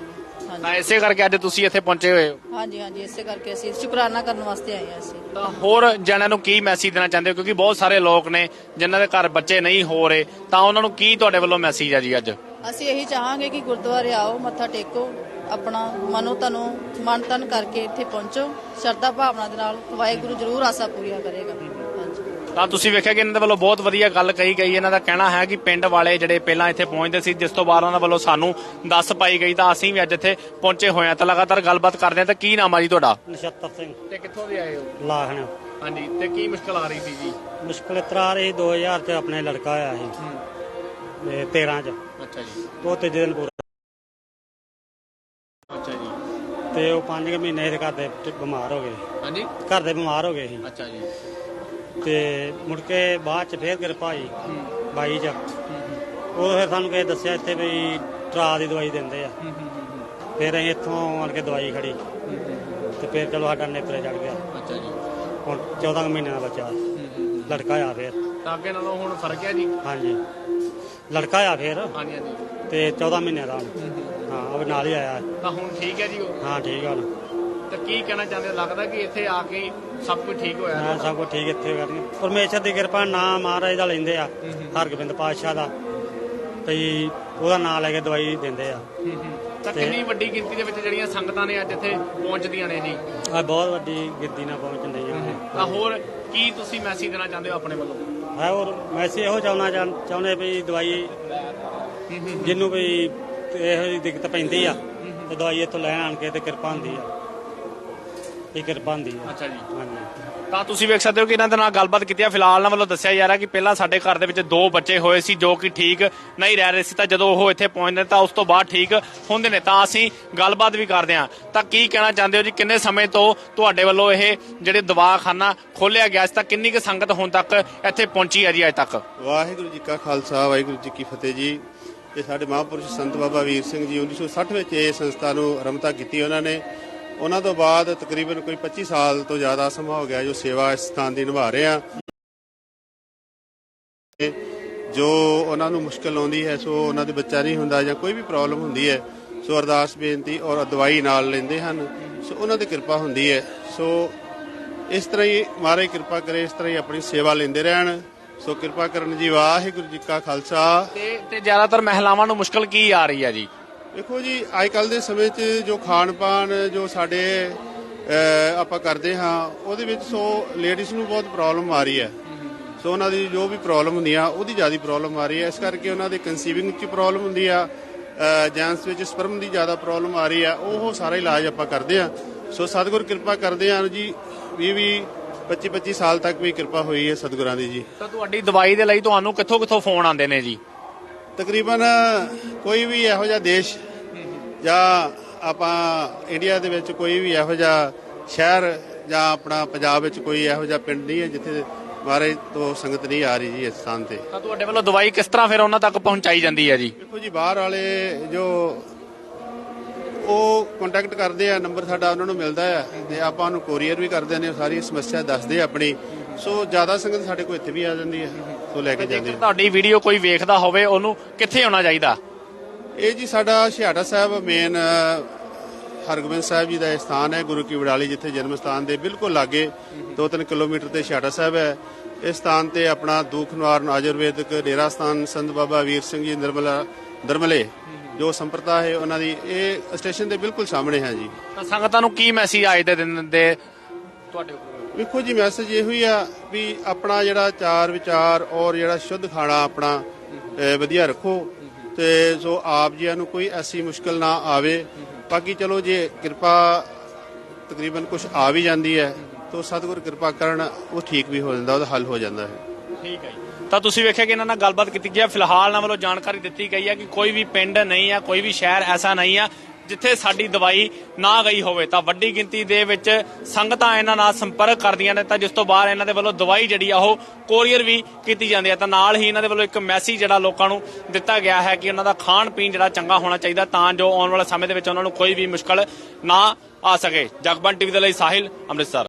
[SPEAKER 1] ਤਾਂ ਇਸੇ ਕਰਕੇ ਅੱਜ ਤੁਸੀਂ ਇੱਥੇ ਪਹੁੰਚੇ ਹੋਏ ਹੋ।
[SPEAKER 8] ਹਾਂਜੀ ਹਾਂਜੀ ਇਸੇ ਕਰਕੇ ਅਸੀਂ ਸ਼ੁਕਰਾਨਾ ਕਰਨ ਵਾਸਤੇ ਆਏ ਹਾਂ ਅਸੀਂ।
[SPEAKER 1] ਤਾਂ ਹੋਰ ਜਣਿਆਂ ਨੂੰ ਕੀ ਮੈਸੇਜ ਦੇਣਾ ਚਾਹੁੰਦੇ ਹੋ? ਕਿਉਂਕਿ ਬਹੁਤ ਸਾਰੇ ਲੋਕ ਨੇ ਜਿਨ੍ਹਾਂ ਦੇ ਘਰ ਬੱਚੇ ਨਹੀਂ ਹੋ ਰਹੇ ਤਾਂ ਉਹਨਾਂ ਨੂੰ ਕੀ ਤੁਹਾਡੇ ਵੱਲੋਂ ਮੈਸੇਜ ਹੈ ਜੀ ਅੱਜ?
[SPEAKER 8] ਅਸੀਂ ਇਹੀ ਚਾਹਾਂਗੇ ਕਿ ਗੁਰਦੁਆਰੇ ਆਓ ਮੱਥਾ ਟੇਕੋ ਆਪਣਾ ਮਨੋ ਤਨੋ ਮਨ ਤਨ ਕਰਕੇ ਇੱਥੇ ਪਹੁੰਚੋ। ਸ਼ਰਧਾ ਭਾਵਨਾ ਦੇ ਨਾਲ ਵਾਹਿਗੁਰੂ ਜ਼ਰੂਰ ਆਸਾ ਪੂਰੀਆਂ ਕਰੇਗਾ।
[SPEAKER 1] ਤਾਂ ਤੁਸੀਂ ਵੇਖਿਆ ਕਿ ਇਹਨਾਂ ਦੇ ਵੱਲੋਂ ਬਹੁਤ ਵਧੀਆ ਗੱਲ ਕਹੀ ਗਈ ਇਹਨਾਂ ਦਾ ਕਹਿਣਾ ਹੈ ਕਿ ਪਿੰਡ ਵਾਲੇ ਜਿਹੜੇ ਪਹਿਲਾਂ ਇੱਥੇ ਪਹੁੰਚਦੇ ਸੀ ਜਿਸ ਤੋਂ ਬਾਅਦ ਉਹਨਾਂ ਵੱਲੋਂ ਸਾਨੂੰ ਦੱਸ ਪਾਈ ਗਈ ਤਾਂ ਅਸੀਂ ਵੀ ਅੱਜ ਇੱਥੇ ਪਹੁੰਚੇ ਹੋਏ ਹਾਂ। ਤਾਂ ਲਗਾਤਾਰ ਗੱਲਬਾਤ ਕਰਦੇ ਹਾਂ। ਤਾਂ ਕੀ ਨਾਮ ਆ ਜੀ ਤੁਹਾਡਾ?
[SPEAKER 7] ਨਛੱਤਰ ਸਿੰਘ।
[SPEAKER 1] ਤੇ ਕਿੱਥੋਂ ਦੇ ਆਏ ਹੋ?
[SPEAKER 7] ਲਾਹਣ।
[SPEAKER 1] ਹਾਂਜੀ ਤੇ ਕੀ ਮੁਸ਼ਕਲ ਆ ਰਹੀ ਸੀ ਜੀ?
[SPEAKER 7] ਮੁਸ਼ਕਲ ਇਤਰਾ ਰਹੀ 2000 ਚ ਆਪਣੇ ਲੜਕਾ ਆਇਆ ਸੀ। ਤੇ 13 ਚ।
[SPEAKER 1] ਅੱਛਾ ਜੀ।
[SPEAKER 7] ਉਹ ਤੀਜੇ ਦਿਨ ਪੂਰਾ।
[SPEAKER 1] ਅੱਛਾ ਜੀ।
[SPEAKER 7] ਤੇ ਉਹ 5 ਮਹੀਨੇ ਦੇ ਘਰ ਦੇ ਬਿਮਾਰ ਹੋ ਗਏ।
[SPEAKER 1] ਹਾਂਜੀ।
[SPEAKER 7] ਘਰ ਦੇ ਬਿਮਾਰ ਹੋ ਗਏ ਸੀ।
[SPEAKER 1] ਅੱਛਾ ਜੀ।
[SPEAKER 7] ਤੇ ਮੁੜ ਕੇ ਬਾਅਦ ਚ ਫੇਰ ਕਿਰਪਾ ਹੋਈ ਬਾਈ ਚ। ਉਹ ਫਿਰ ਸਾਨੂੰ ਕਿਸੇ ਦੱਸਿਆ ਇੱਥੇ ਵੀ ਟਰਾ ਦੀ ਦਵਾਈ ਦਿੰਦੇ ਆ। ਫਿਰ ਅਸੀਂ ਇੱਥੋਂ ਆਣ ਕੇ ਦਵਾਈ ਖੜੀ। ਤੇ ਫਿਰ ਚਲੋ ਸਾਡਾ ਨੇਪਰੇ ਚੜ ਗਿਆ।
[SPEAKER 1] ਅੱਛਾ ਜੀ।
[SPEAKER 7] ਹੁਣ 14 ਕੁ ਮਹੀਨਿਆਂ ਦਾ ਬੱਚਾ। ਲੜਕਾ ਆ ਫੇਰ।
[SPEAKER 1] ਤਾਂ ਅੱਗੇ ਨਾਲੋਂ ਹੁਣ ਫ਼ਰਕ ਹੈ ਜੀ?
[SPEAKER 7] ਹਾਂਜੀ। ਲੜਕਾ ਆ ਫੇਰ।
[SPEAKER 1] ਹਾਂਜੀ ਹਾਂਜੀ।
[SPEAKER 7] ਤੇ 14 ਮਹੀਨਿਆਂ ਦਾ। ਹਾਂ ਉਹ ਨਾਲ ਹੀ ਆਇਆ।
[SPEAKER 1] ਤਾਂ ਹੁਣ ਠੀਕ ਹੈ ਜੀ ਉਹ?
[SPEAKER 7] ਹਾਂ ਠੀਕ ਆ। ਹੁਣ
[SPEAKER 1] ਤਾਂ ਕੀ ਕਹਿਣਾ ਚਾਹੁੰਦੇ ਹੋ? ਲੱਗਦਾ ਕਿ ਇੱਥੇ ਆ ਕੇ ਸਭ ਕੁਝ ਠੀਕ ਹੋਇਆ
[SPEAKER 7] ਹਾਂ ਸਭ ਕੁਝ ਠੀਕ ਇੱਥੇ ਕਰਨੀ ਪਰਮੇਸ਼ਰ ਦੀ ਕਿਰਪਾ ਨਾਮ ਮਹਾਰਾਜ ਦਾ ਲੈਂਦੇ ਆ ਹਰਗੋਬਿੰਦ ਪਾਤਸ਼ਾਹ ਦਾ। ਤੇ ਉਹਦਾ ਨਾਮ ਲੈ ਕੇ ਦਵਾਈ ਦਿੰਦੇ ਆ।
[SPEAKER 1] ਤਾਂ ਕਿੰਨੀ ਵੱਡੀ ਗਿਣਤੀ ਦੇ ਵਿੱਚ ਜਿਹੜੀਆਂ ਸੰਗਤਾਂ ਨੇ ਅੱਜ ਇੱਥੇ ਪਹੁੰਚਦੀਆਂ ਨੇ ਜੀ?
[SPEAKER 7] ਆ ਬਹੁਤ ਵੱਡੀ ਗਿਣਤੀ ਨਾਲ ਪਹੁੰਚਣ ਡਈ ਆ
[SPEAKER 1] ਤਾਂ ਹੋਰ ਕੀ ਤੁਸੀਂ ਮੈਸੇਜ ਦੇਣਾ ਚਾਹੁੰਦੇ ਹੋ ਆਪਣੇ ਵੱਲੋਂ?
[SPEAKER 7] ਹੈ ਹੋਰ ਵੈਸੇ ਇਹੋ ਚਾਹੁੰਦਾ ਚਾਹੁੰ- ਚਾਹੁੰਦੇ ਵੀ ਦਵਾਈ ਜਿਹਨੂੰ ਵੀ ਇਹੋ ਜਿਹੀ ਦਿੱਕਤ ਪੈਂਦੀ ਆ ਤੇ ਦਵਾਈ ਇੱਥੋਂ ਲੈਣ ਆਣ ਕੇ ਤੇ ਕਿਰਪਾ ਹੁੰਦੀ ਆ। ਇਹ ਕਿਰਪਾ ਹੁੰਦੀ ਆ
[SPEAKER 1] ਅੱਛਾ ਜੀ।
[SPEAKER 7] ਹਾਂਜੀ।
[SPEAKER 1] ਤਾਂ ਤੁਸੀਂ ਵੇਖ ਸਕਦੇ ਹੋ ਕਿ ਇਹਨਾਂ ਦੇ ਨਾਲ ਗੱਲਬਾਤ ਕੀਤੀ ਹੈ ਫਿਲਹਾਲ ਇਹਨਾਂ ਵੱਲੋਂ ਦੱਸਿਆ ਜਾ ਰਿਹਾ ਕਿ ਪਹਿਲਾਂ ਸਾਡੇ ਘਰ ਦੇ ਵਿੱਚ ਦੋ ਬੱਚੇ ਹੋਏ ਸੀ ਜੋ ਕਿ ਠੀਕ ਨਹੀਂ ਰਹਿ ਰਹੇ ਸੀ। ਤਾਂ ਜਦੋਂ ਉਹ ਇੱਥੇ ਪਹੁੰਚਦੇ ਤਾਂ ਉਸ ਤੋਂ ਬਾਅਦ ਠੀਕ ਹੁੰਦੇ ਨੇ। ਤਾਂ ਅਸੀਂ ਗੱਲਬਾਤ ਵੀ ਕਰਦੇ ਹਾਂ। ਤਾਂ ਕੀ ਕਹਿਣਾ ਚਾਹੁੰਦੇ ਹੋ ਜੀ? ਕਿੰਨੇ ਸਮੇਂ ਤੋਂ ਤੁਹਾਡੇ ਵੱਲੋਂ ਇਹ ਜਿਹੜੇ ਦਵਾਖਾਨਾ ਖੋਲਿਆ ਗਿਆ ਸੀ ਤਾਂ ਕਿੰਨੀ ਕੁ ਸੰਗਤ ਹੁਣ ਤੱਕ ਇੱਥੇ ਪਹੁੰਚੀ ਹੈ ਜੀ ਅੱਜ ਤੱਕ?
[SPEAKER 9] ਵਾਹਿਗੁਰੂ ਜੀ ਕਾ ਖਾਲਸਾ ਵਾਹਿਗੁਰੂ ਜੀ ਕੀ ਫਤਿਹ ਜੀ। ਇਹ ਸਾਡੇ ਮਹਾਂਪੁਰਸ਼ ਸੰਤ ਬਾਬਾ ਵੀਰ ਸਿੰਘ ਜੀ 1960 ਵਿੱਚ ਇਹ ਸੰਸਥਾ ਨੂੰ ਆਰੰਭਤਾ ਕੀਤੀ ਉਹਨਾਂ ਨੇ। ਉਹਨਾਂ ਤੋਂ ਬਾਅਦ ਤਕਰੀਬਨ ਕੋਈ 25 ਸਾਲ ਤੋਂ ਜ਼ਿਆਦਾ ਸਮਾਂ ਹੋ ਗਿਆ ਜੋ ਸੇਵਾ ਇਸ ਸਥਾਨ ਦੀ ਨਿਭਾ ਰਹੇ ਆ ਜੋ ਉਹਨਾਂ ਨੂੰ ਮੁਸ਼ਕਲ ਆਉਂਦੀ ਹੈ, ਸੋ ਉਹਨਾਂ ਦੇ ਬੱਚਾ ਨਹੀਂ ਹੁੰਦਾ ਜਾਂ ਕੋਈ ਵੀ ਪ੍ਰੋਬਲਮ ਹੁੰਦੀ ਹੈ, ਸੋ ਅਰਦਾਸ, ਬੇਨਤੀ ਔਰ ਦਵਾਈ ਨਾਲ ਲੈਂਦੇ ਹਨ। ਸੋ ਉਹਨਾਂ ਦੀ ਕਿਰਪਾ ਹੁੰਦੀ ਹੈ। ਸੋ ਇਸ ਤਰ੍ਹਾਂ ਹੀ ਮਹਾਰਾਜ ਕਿਰਪਾ ਕਰੇ, ਇਸ ਤਰ੍ਹਾਂ ਹੀ ਆਪਣੀ ਸੇਵਾ ਲੈਂਦੇ ਰਹਿਣ। ਸੋ ਕਿਰਪਾ ਕਰਨ ਜੀ ਵਾਹਿਗੁਰੂ ਜੀ ਕਾ ਖਾਲਸਾ।
[SPEAKER 1] ਤੇ ਤੇ ਜ਼ਿਆਦਾਤਰ ਮਹਿਲਾਵਾਂ ਨੂੰ ਮੁਸ਼ਕਲ ਕੀ ਆ ਰਹੀ ਹੈ ਜੀ?
[SPEAKER 9] ਦੇਖੋ ਜੀ ਅੱਜ ਕੱਲ ਦੇ ਸਮੇਂ 'ਚ ਜੋ ਖਾਣ ਪਾਣ ਜੋ ਸਾਡੇ ਆਪਾਂ ਕਰਦੇ ਹਾਂ, ਉਹਦੇ ਵਿੱਚ ਸੋ ਲੇਡੀਜ਼ ਨੂੰ ਬਹੁਤ ਪ੍ਰੋਬਲਮ ਆ ਰਹੀ ਹੈ। ਸੋ ਉਹਨਾਂ ਦੀ ਜੋ ਵੀ ਪ੍ਰੋਬਲਮ ਹੁੰਦੀ ਆ, ਉਹਦੀ ਜ਼ਿਆਦਾ ਪ੍ਰੋਬਲਮ ਆ ਰਹੀ ਹੈ। ਇਸ ਕਰਕੇ ਉਹਨਾਂ ਦੇ ਕਨਸੀਵਿੰਗ 'ਚ ਪ੍ਰੋਬਲਮ ਹੁੰਦੀ ਆ ਜੈਂਟਸ ਵਿੱਚ ਸਪਰਮ ਦੀ ਜ਼ਿਆਦਾ ਪ੍ਰੋਬਲਮ ਆ ਰਹੀ ਆ, ਉਹ ਸਾਰਾ ਇਲਾਜ ਆਪਾਂ ਕਰਦੇ ਆ ਸੋ ਸਤਿਗੁਰ ਕਿਰਪਾ ਕਰਦੇ ਆ ਜੀ 20 20 25 25 ਸਾਲ ਤੱਕ ਵੀ ਕਿਰਪਾ ਹੋਈ ਹੈ ਸਤਿਗੁਰਾਂ ਦੀ ਜੀ।
[SPEAKER 1] ਤਾਂ ਤੁਹਾਡੀ ਦਵਾਈ ਦੇ ਲਈ ਤੁਹਾਨੂੰ ਕਿੱਥੋਂ ਕਿੱਥੋਂ ਫੋਨ ਆਉਂਦੇ ਨੇ ਜੀ?
[SPEAKER 9] ਤਕਰੀਬਨ ਕੋਈ ਵੀ ਇਹੋ ਜਿਹਾ ਦੇਸ਼ ਜਾਂ ਆਪਾਂ ਇੰਡੀਆ ਦੇ ਵਿੱਚ ਕੋਈ ਵੀ ਇਹੋ ਜਿਹਾ ਸ਼ਹਿਰ ਜਾਂ ਆਪਣਾ ਪੰਜਾਬ ਵਿੱਚ ਕੋਈ ਇਹੋ ਜਿਹਾ ਪਿੰਡ ਨਹੀਂ ਹੈ ਜਿੱਥੇ ਮਹਾਰਾਜ ਤੋਂ ਸੰਗਤ ਨਹੀਂ ਆ ਰਹੀ ਜੀ ਇਸ ਸਥਾਨ ਤੇ।
[SPEAKER 1] ਤਾਂ ਤੁਹਾਡੇ ਵੱਲੋਂ ਦਵਾਈ ਕਿਸ ਤਰ੍ਹਾਂ ਫਿਰ ਉਹਨਾਂ ਤੱਕ ਪਹੁੰਚਾਈ ਜਾਂਦੀ ਹੈ ਜੀ?
[SPEAKER 9] ਦੇਖੋ ਜੀ ਬਾਹਰ ਵਾਲੇ ਜੋ ਉਹ ਕੰਟੈਕਟ ਕਰਦੇ ਆ ਨੰਬਰ ਸਾਡਾ ਉਹਨਾਂ ਨੂੰ ਮਿਲਦਾ ਆ ਤੇ ਆਪਾਂ ਉਹਨੂੰ ਕੋਰੀਅਰ ਵੀ ਕਰਦੇ ਨੇ ਸਾਰੀ ਸਮੱਸਿਆ ਦੱਸਦੇ ਆਪਣੀ। ਸੋ ਜ਼ਿਆਦਾ ਸੰਗਤ ਸਾਡੇ ਕੋਲ ਇੱਥੇ ਵੀ ਆ ਜਾਂਦੀ ਹੈ ਸੋ ਲੈ ਕੇ ਜਾਂਦੇ
[SPEAKER 1] ਤੁਹਾਡੀ ਵੀਡੀਓ ਕੋਈ ਵੇਖਦਾ ਹੋਵੇ ਉਹਨੂੰ ਕਿੱਥੇ ਆਉਣਾ ਚਾਹੀਦਾ?
[SPEAKER 9] ਇਹ ਜੀ ਸਾਡਾ ਛਿਆਟਾ ਸਾਹਿਬ ਮੇਨ ਹਰਗੋਬਿੰਦ ਸਾਹਿਬ ਜੀ ਦਾ ਸਥਾਨ ਹੈ ਗੁਰੂ ਕੀ ਵਡਾਲੀ ਜਿੱਥੇ ਜਨਮ ਸਥਾਨ ਦੇ ਬਿਲਕੁਲ ਲਾਗੇ 2-3 ਕਿਲੋਮੀਟਰ ਤੇ ਛਿਆਟਾ ਸਾਹਿਬ ਹੈ। ਇਸ ਸਥਾਨ ਤੇ ਆਪਣਾ ਦੁੱਖ ਨਿਵਾਰਨ ਆਯੁਰਵੈਦਿਕ ਡੇਰਾ ਸਥਾਨ ਸੰਤ ਬਾਬਾ ਵੀਰ ਸਿੰਘ ਜੀ ਨਿਰਮਲਾ ਦਰਮਲੇ ਜੋ ਸੰਪਰਦਾ ਹੈ ਉਹਨਾਂ ਦੀ ਇਹ ਸਟੇਸ਼ਨ ਦੇ ਬਿਲਕੁਲ ਸਾਹਮਣੇ ਹੈ ਜੀ।
[SPEAKER 1] ਤਾਂ ਸੰਗਤਾਂ ਨੂੰ ਕੀ ਮੈਸੇਜ ਅੱਜ ਦੇ ਦਿਨ ਦੇ ਤੁਹਾਡੇ
[SPEAKER 9] ਵੇਖੋ ਜੀ ਮੈਸੇਜ ਇਹੋ ਹੀ ਆ ਵੀ ਆਪਣਾ ਜਿਹੜਾ ਚਾਰ ਵਿਚਾਰ ਔਰ ਜਿਹੜਾ ਸ਼ੁੱਧ ਖਾਣਾ ਆਪਣਾ ਵਧੀਆ ਰੱਖੋ। ਤੇ ਸੋ ਆਪ ਜੀਆਂ ਨੂੰ ਕੋਈ ਐਸੀ ਮੁਸ਼ਕਲ ਨਾ ਆਵੇ। ਬਾਕੀ ਚਲੋ ਜੇ ਕਿਰਪਾ ਤਕਰੀਬਨ ਕੁਝ ਆ ਵੀ ਜਾਂਦੀ ਹੈ ਤਾਂ ਸਤਿਗੁਰ ਕਿਰਪਾ ਕਰਨ ਉਹ ਠੀਕ ਵੀ ਹੋ ਜਾਂਦਾ ਉਹਦਾ ਹੱਲ ਹੋ ਜਾਂਦਾ ਹੈ।
[SPEAKER 1] ਠੀਕ ਹੈ ਜੀ। ਤਾਂ ਤੁਸੀਂ ਵੇਖਿਆ ਕਿ ਇਹਨਾਂ ਨਾਲ ਗੱਲਬਾਤ ਕੀਤੀ ਗਈ ਹੈ। ਫਿਲਹਾਲ ਇਹਨਾਂ ਵੱਲੋਂ ਜਾਣਕਾਰੀ ਦਿੱਤੀ ਗਈ ਹੈ ਕਿ ਕੋਈ ਵੀ ਪਿੰਡ ਨਹੀਂ ਹੈ, ਕੋਈ ਵੀ ਸ਼ਹਿਰ ਐਸਾ ਨਹੀਂ ਹੈ ਜਿੱਥੇ ਸਾਡੀ ਦਵਾਈ ਨਾ ਗਈ ਹੋਵੇ। ਤਾਂ ਵੱਡੀ ਗਿਣਤੀ ਦੇ ਵਿੱਚ ਸੰਗਤਾਂ ਇਹਨਾਂ ਨਾਲ ਸੰਪਰਕ ਕਰਦੀਆਂ ਨੇ। ਤਾਂ ਜਿਸ ਤੋਂ ਬਾਅਦ ਇਹਨਾਂ ਦੇ ਵੱਲੋਂ ਦਵਾਈ ਜਿਹੜੀ ਆ, ਉਹ ਕੋਰੀਅਰ ਵੀ ਕੀਤੀ ਜਾਂਦੀ ਹੈ। ਤਾਂ ਨਾਲ ਹੀ ਇਹਨਾਂ ਦੇ ਵੱਲੋਂ ਇੱਕ ਮੈਸੇਜ ਜਿਹੜਾ ਲੋਕਾਂ ਨੂੰ ਦਿੱਤਾ ਗਿਆ ਹੈ ਕਿ ਉਹਨਾਂ ਦਾ ਖਾਣ ਪੀਣ ਜਿਹੜਾ ਚੰਗਾ ਹੋਣਾ ਚਾਹੀਦਾ ਤਾਂ ਜੋ ਆਉਣ ਵਾਲੇ ਸਮੇਂ ਦੇ ਵਿੱਚ ਉਹਨਾਂ ਨੂੰ ਕੋਈ ਵੀ ਮੁਸ਼ਕਲ ਨਾ ਆ ਸਕੇ। ਜਗਬਨ ਟੀਵੀ ਦੇ ਲਈ ਸਾਹਿਲ, ਅੰਮ੍ਰਿਤਸਰ।